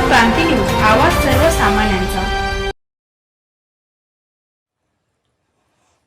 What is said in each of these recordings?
क्रांती news आवाज सर्वसामान्यांचा.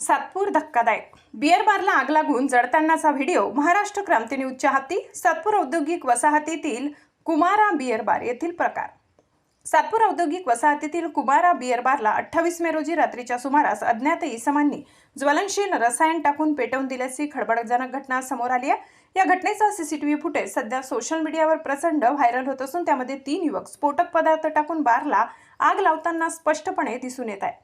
सातपूर धक्कादायक. बिअर बारला आग लागून जळतानाचा व्हिडिओ महाराष्ट्र क्रांती न्यूजच्या हाती सातपूर औद्योगिक वसाहतीतील कुमारा बिअर बार येथील प्रकार. सातपूर औद्योगिक वसाहतीतील कुमारा बिअर बारला अठ्ठावीस मे रोजी रात्रीच्या सुमारास अज्ञात इसमांनी ज्वलनशील रसायन टाकून पेटवून दिल्याची खळबळजनक घटना समोर आली आहे. या घटनेचा सीसीटीव्ही फुटेज सध्या सोशल मीडियावर प्रचंड व्हायरल होत असून त्यामध्ये तीन युवक स्फोटक पदार्थ टाकून बारला आग लावताना स्पष्टपणे दिसून येत आहे.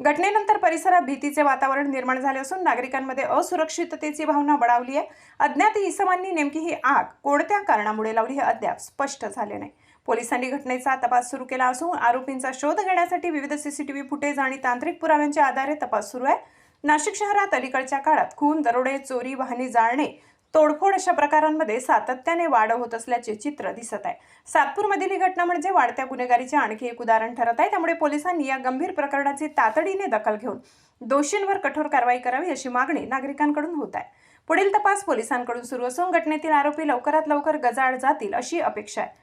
घटनेनंतर परिसरात भीतीचे वातावरण निर्माण झाले असून नागरिकांमध्ये असुरक्षिततेची भावना बळावली आहे. अज्ञात इसमांनी नेमकी ही आग कोणत्या कारणामुळे लावली हे अद्याप स्पष्ट झाले नाही. पोलिसांनी घटनेचा तपास सुरू केला असून आरोपींचा शोध घेण्यासाठी विविध सीसीटीव्ही फुटेज आणि तांत्रिक पुराव्यांच्या आधारे तपास सुरू आहे. नाशिक शहरात अलीकडच्या काळात खून दरोडे चोरी वाहने जाळणे तोडफोड अशा प्रकारांमध्ये सातत्याने वाढ होत असल्याचे चित्र दिसत आहे. सातपूरमधील ही घटना म्हणजे वाढत्या गुन्हेगारीचे आणखी एक उदाहरण ठरत आहे. त्यामुळे पोलिसांनी या गंभीर प्रकरणाची तातडीने दखल घेऊन दोषींवर कठोर कारवाई करावी अशी मागणी नागरिकांकडून होत आहे. पुढील तपास पोलिसांकडून सुरू असून घटनेतील आरोपी लवकरात लवकर गजाआड जातील अशी अपेक्षा आहे.